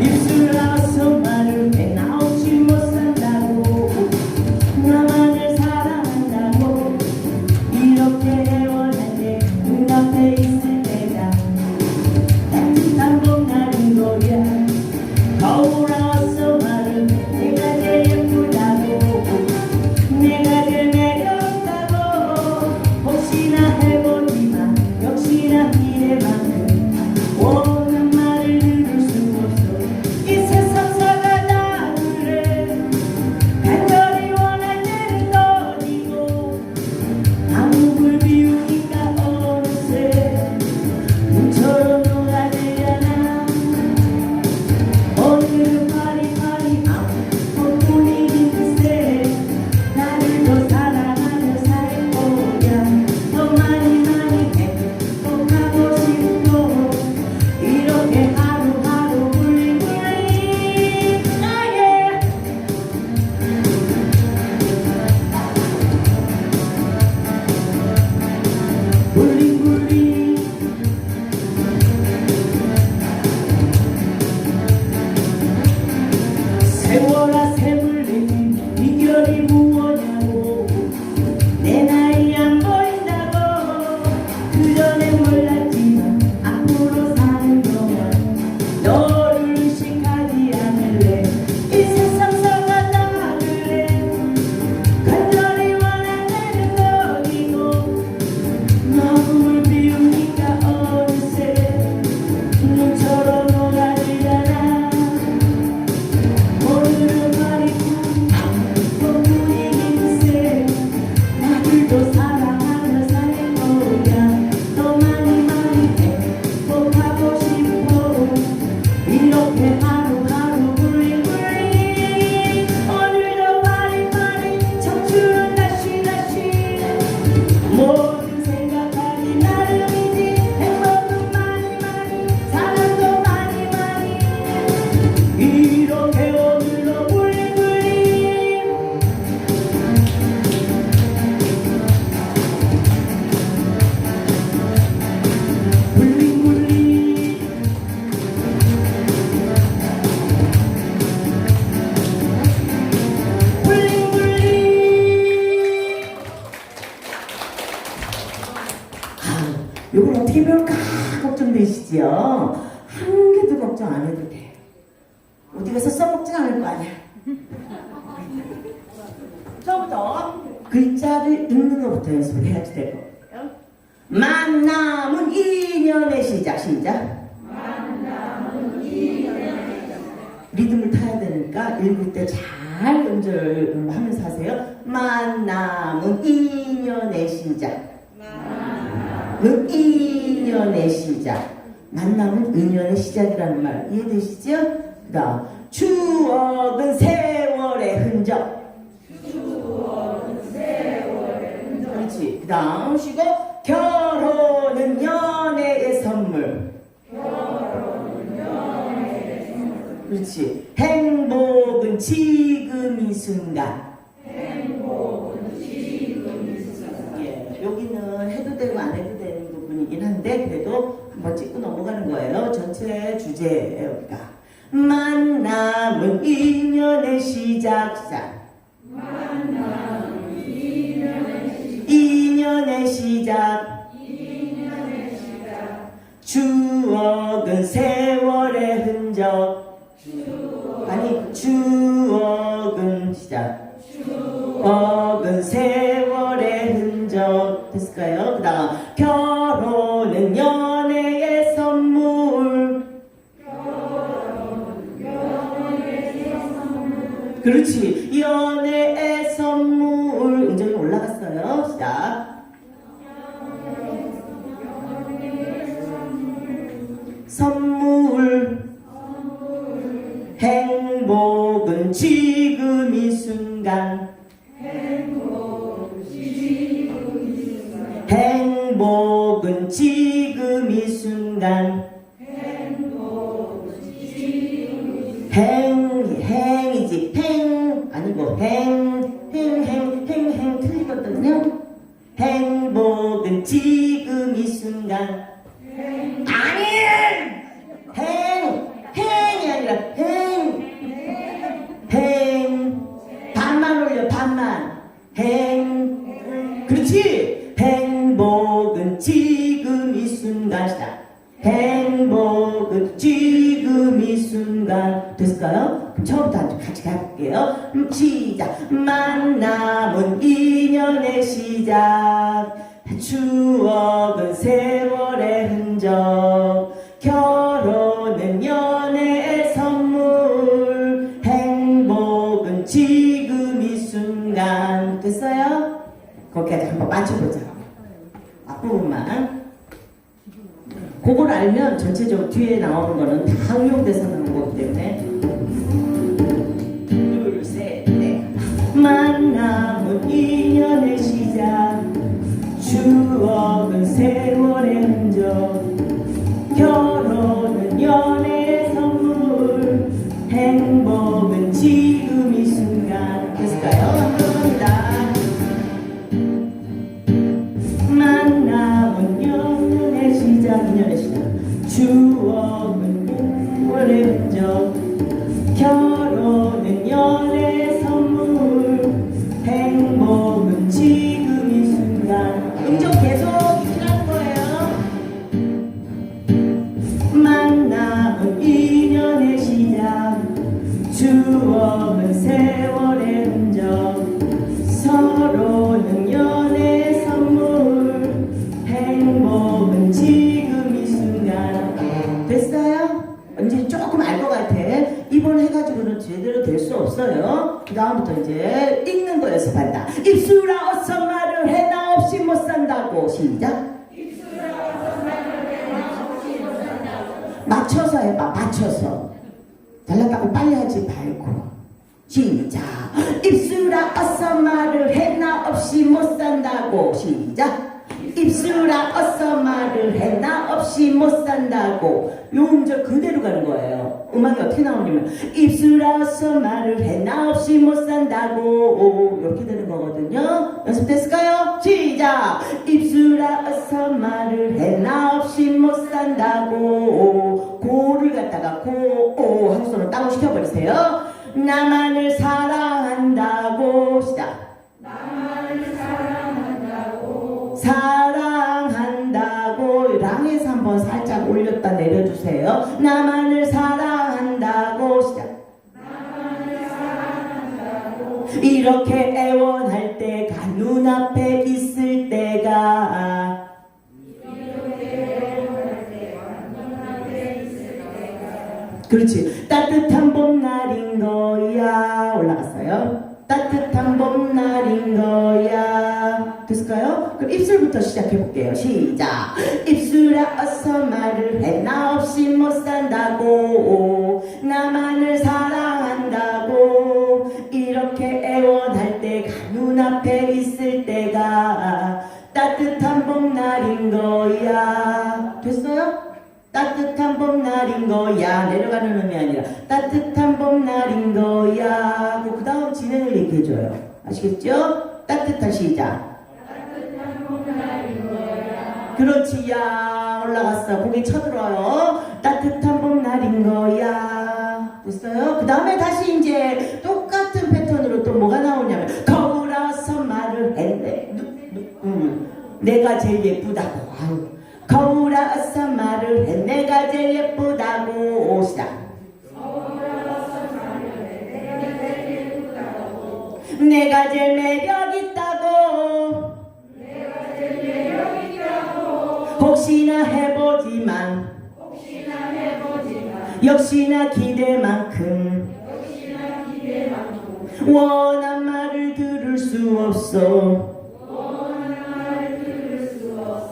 입술 나서 리듬을 타야 되니까 읽을 때 잘 연절하면서 하세요. 만남은 인연의 시작. 만남은 인연의 시작. 만남은 인연의 시작이라는 말 이해되시죠? 그 추억은 세월의 흔적. 추억은 세월의 흔적. 그렇지. 그 다음 쉬고 결혼은요. 그렇지. 행복은 지금 이 순간. 예, 안 해도 되는 부분이긴 한데 그래도 한번 찍고 넘어가는 거예요. 전체 주제예요, 우리가. 만남은 인연의 시작상. 만남은 인연의 시작. 인연의 시작. 시작. 먹은 세월의 흔적 됐을까요? 그 다음 결혼은 연애의 선물. 그렇지. 연애의 선물. 굉장히 올라갔어요. 시작. 선물. 행복은 지 이 순간. 됐을까요? 그럼 처음부터 같이 가볼게요. 음, 시작. 만남은 인연의 시작. 추억은 세월의 흔적. 결혼은 연애의 선물. 행복은 지금 이 순간. 됐어요? 거기까지 한번 맞춰보자. 앞부분만. 그걸 알면 전체적으로 뒤에 나오는 거는 다 응용돼서 나오는 거기 때문에. 둘, 셋, 넷. 만남은 인연의 시작. 추억은 세월의 흔적. 결혼은 연 이제 조금 알 것 같아. 이번 해가지고는 제대로 될 수 없어요. 그 다음부터 이제 읽는 거 연습한다. 입술아 어서 말을 해. 나 없이 못 산다고. 시작. 맞춰서 해봐. 맞춰서. 잘났다고 빨리 하지 말고. 시작. 입술아 어서 말을 해. 나 없이 못 산다고. 시작 입술아 어서 말을 해 나 없이 못 산다고. 요 음절 그대로 가는 거예요. 음악이 어떻게 나오냐면 입술아 어서 말을 해 나 없이 못 산다고. 이렇게 되는 거거든요. 연습됐을까요? 시작! 입술아 어서 말을 해 나 없이 못 산다고. 고를 갖다가 고오 하고 손을 따로 시켜버리세요. 나만을 사 나만을 사랑한다고 시작. 이렇게 애원할 때가 눈앞에 있을 때가 그렇지 따뜻한 봄 그럼 입술부터 시작해 볼게요. 시작. 입술아 어서 말을 해. 나 없이 못 산다고. 나만을 사랑한다고. 이렇게 애원할 때가 눈앞에 있을 때가 따뜻한 봄날인 거야. 됐어요? 따뜻한 봄날인 거야. 내려가는 의미 아니라 따뜻한 봄날인 거야. 그 다음 진행을 얘기해줘요. 아시겠죠? 따뜻한 시작 그렇지 야 올라갔어. 고개 쳐들어요. 따뜻한 봄날인 거야. 됐어요? 그 다음에 다시 이제 똑같은 패턴으로 또 뭐가 나오냐면 거울아서 말을 했네. 음, 내가 제일 예쁘다고. 아유. 거울아서 말을 해. 내가 제일 예쁘다고. 시작. 내가 제일 매력 해보지만 역시나 기대만큼. 원한 말을 들을 수 없어.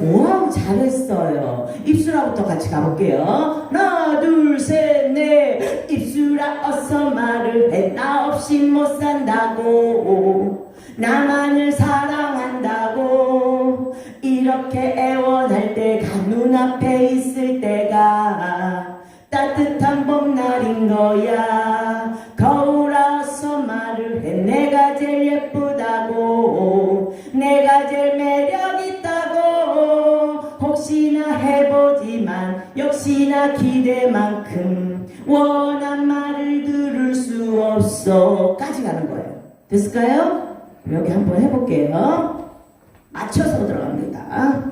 와 잘했어요. 입술아부터 같이 가볼게요. 하나 둘 셋 넷. 입술아 어서 말을 해 나 없이 못 산다고. 나만 눈앞에 있을 때가 따뜻한 봄날인 거야. 거울아서 말을 해. 내가 제일 예쁘다고. 내가 제일 매력 있다고. 혹시나 해보지만 역시나 기대만큼 원한 말을 들을 수 없어. 까지 가는 거예요. 됐을까요? 여기 한번 해볼게요. 맞춰서 들어갑니다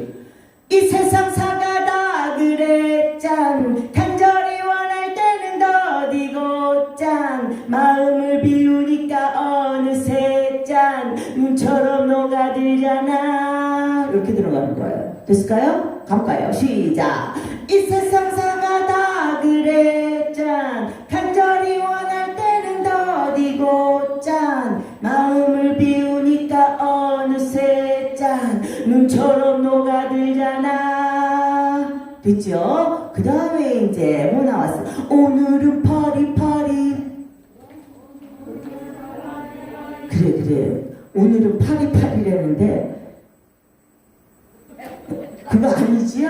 가볼까요? 시작. 이 세상 사가 다 그래 짠. 간절히 원할 때는 더디고 짠. 마음을 비우니까 어느새 짠. 눈처럼 녹아들잖아. 됐죠? 그 다음에 이제 뭐 나왔어? 오늘은 파리 파리. 그래 그래. 오늘은 파리 파리라는데 그거 아니지요?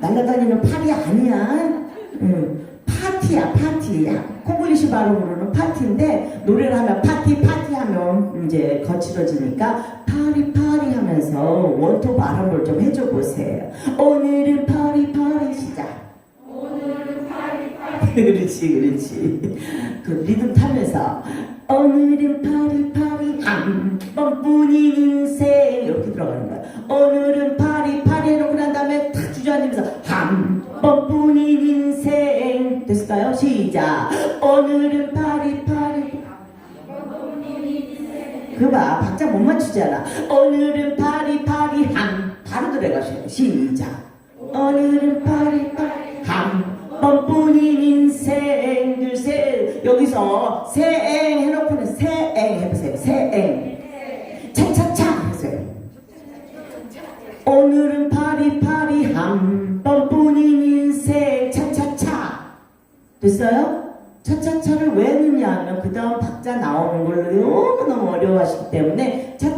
날아다니는 팔이 아니야. 응. 파티야, 파티야. 콩글리시 발음으로는 파티인데 노래를 하면 파티, 파티 하면 이제 거칠어지니까 파리, 파리 하면서 원톱 발음을 좀 해줘 보세요. 오늘은 파리, 파리 시작. 그렇지, 그렇지. 그 리듬 타면서 오늘은 파리 파리 한 번뿐인 인생 이렇게 들어가는 거야. 오늘은 파리 파리 그봐 박자 못 맞추잖아. 오늘은 파리 파리 한 바로 들어가셔요. 시작.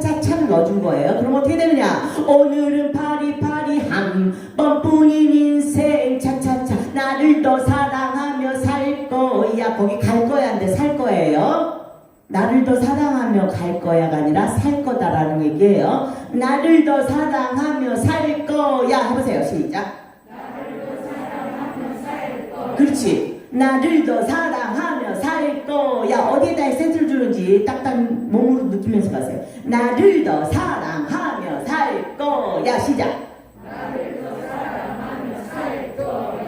차차차를 넣어준 거예요. 그럼 어떻게 되느냐? 오늘은 파리파리 한 번뿐인 인생 차차차 나를 더 사랑하며 살 거야 거기 갈 거야인데 살 거예요. 나를 더 사랑하며 갈 거야가 아니라 살 거다라는 얘기예요. 나를 더 사랑하며 살 거야 해보세요. 시작. 그렇지. 나를 더 사랑하며 살 거야. 어디에다 센트 딱딱 몸으로 느끼면서 가세요. 나를 더 사랑하며 살 거야. 시작.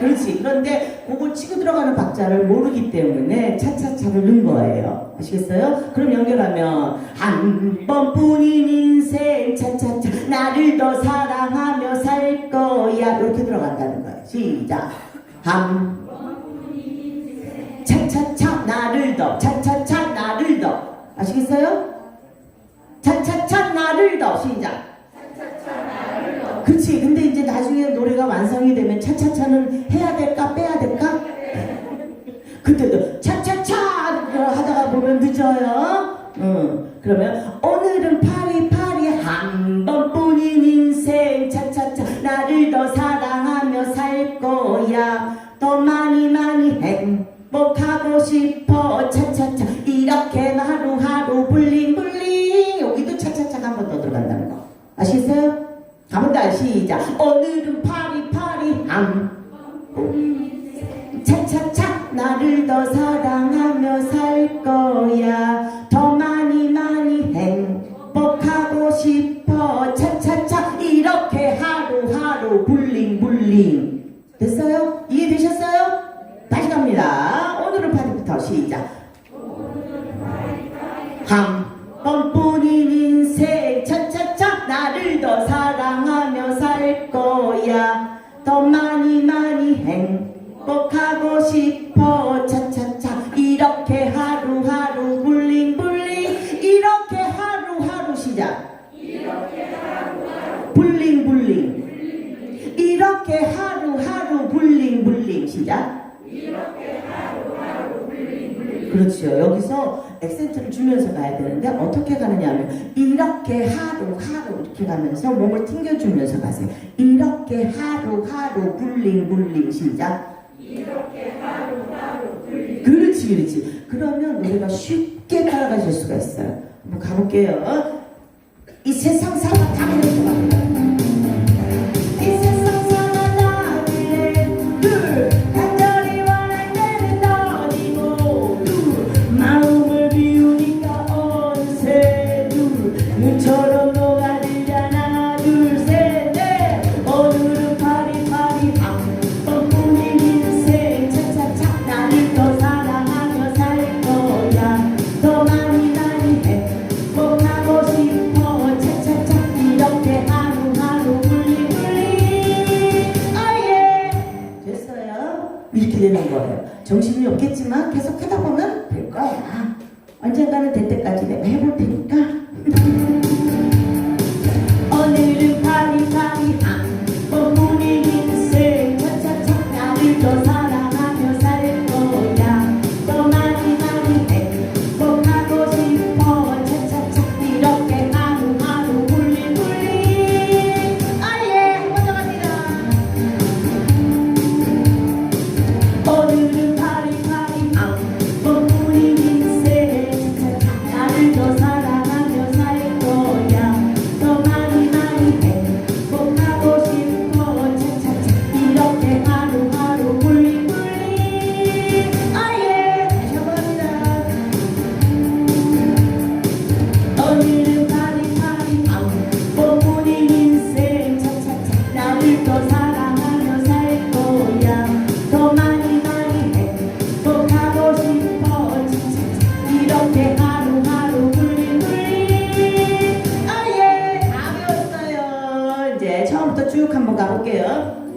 그렇지. 그런데 그걸 치고 들어가는 박자를 모르기 때문에 차차차를 넣은 거예요. 아시겠어요? 그럼 연결하면 한 번뿐인 인생 차차차 나를 더 사랑하며 살 거야 이렇게 들어간다는 거예요. 시작. 한 차차차 나를 더 아시겠어요? 차차차 나를 더 시작. 그렇지. 근데 이제 나중에 노래가 완성이 되면 차차차는 해야 될까 빼야 될까? 그때도 차차차 하다가 보면 늦어요. 응. 그러면 오늘은 파리 파리 한 번뿐인 인생 차차차 나를 더 사랑하며 살 거야 더 많이 많이 행복하고 싶어 차차차 이렇게 하루하루 블링 하루하루 시작 블링블링 이렇게 하루하루 블링블링 시작 그렇죠. 여기서 액센트를 주면서 가야 되는데 어떻게 가느냐면 이렇게 하루 하루 이렇게 가면서 몸을 튕겨주면서 가세요. 이렇게 하루 하루 불링 불링 시작. 이렇게 하루 하루 불링. 그렇지 그렇지. 그러면 노래가 쉽게 따라가실 수가 있어요. 한번 가볼게요. 이 세상 사람 다 갑니 가볼게요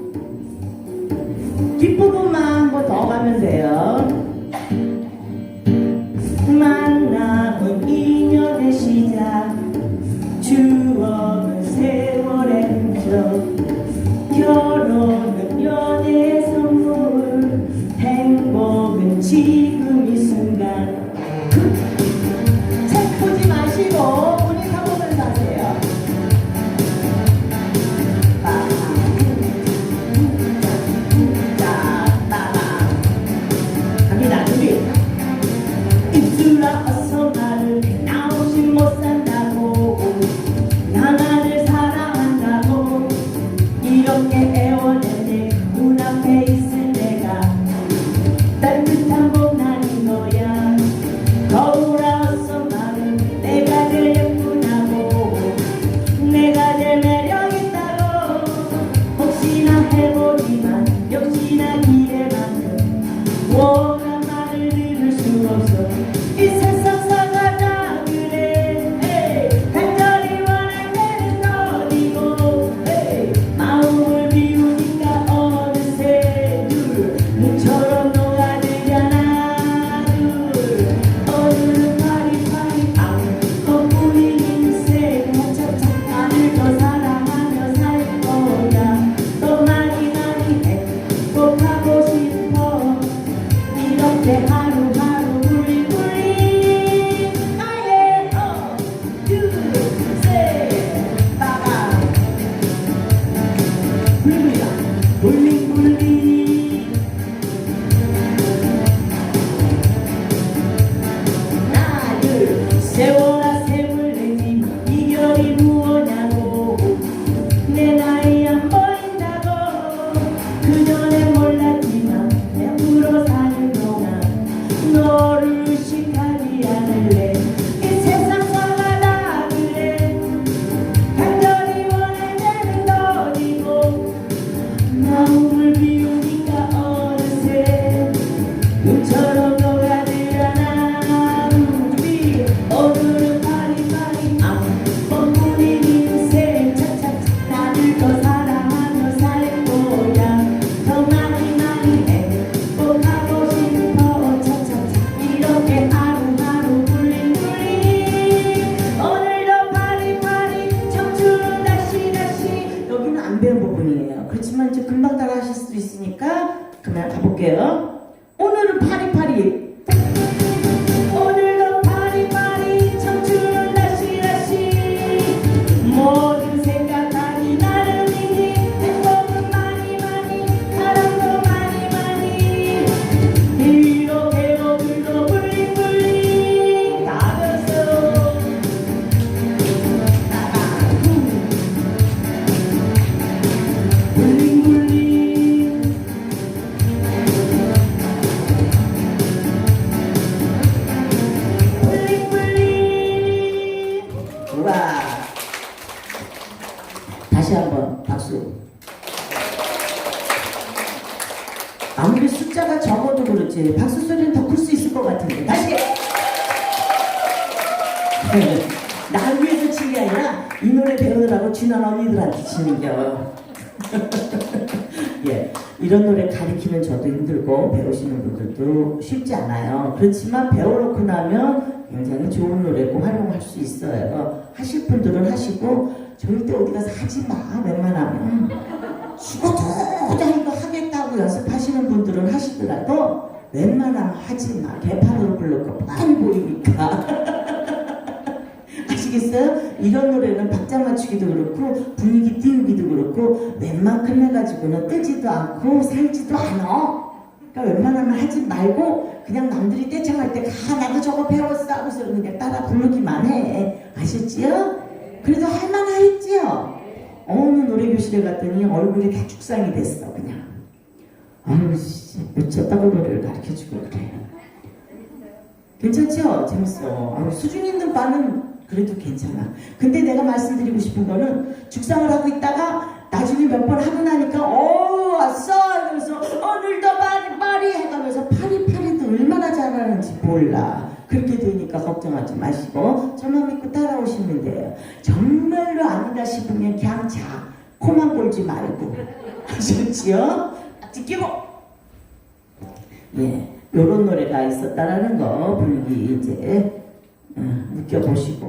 날 위해서 친 게 아니라 이 노래 배우느라고 지난 언니들한테 치는 겨 예, 이런 노래 가리키면 저도 힘들고 배우시는 분들도 쉽지 않아요. 그렇지만 배워놓고 나면 굉장히 좋은 노래고 활용할 수 있어요. 하실 분들은 하시고 절대 어디 가서 하지 마. 웬만하면 이거 하겠다고 연습하시는 분들은 하시더라도 웬만하면 하지 마. 개판으로 거 뻔히 보이니까. 아시겠어요? 이런 노래는 박자 맞추기도 그렇고 분위기 띄우기도 그렇고 웬만큼 해가지고는 뜨지도 않고 살지도 않아. 그러니까 웬만하면 하지 말고 그냥 남들이 떼창할 때 가 나도 저거 배웠어 하고서 그냥 따라 부르기만 해. 아셨지요? 그래도 할만하겠지요? 어느 노래 교실에 갔더니 얼굴이 다 죽상이 됐어 그냥. 아유 씨 어쩌다고 노래를 가르쳐주고 그래. 괜찮죠? 재밌어. 아유, 수준 있는 바는 그래도 괜찮아. 근데 내가 말씀드리고 싶은 거는 죽상을 하고 있다가 나중에 몇 번 하고 나니까 어 왔어 이러면서 오늘도 파리 파리 해가면서 파리 파리도 얼마나 잘하는지 몰라. 그렇게 되니까 걱정하지 마시고 저만 믿고 따라오시면 돼요. 정말로 아니다 싶으면 그냥 자 코만 골지 말고 아셨지요? 딱지 끼고 예, 요런 노래가 있었다라는 거 분위기 이제 어, 느껴보시고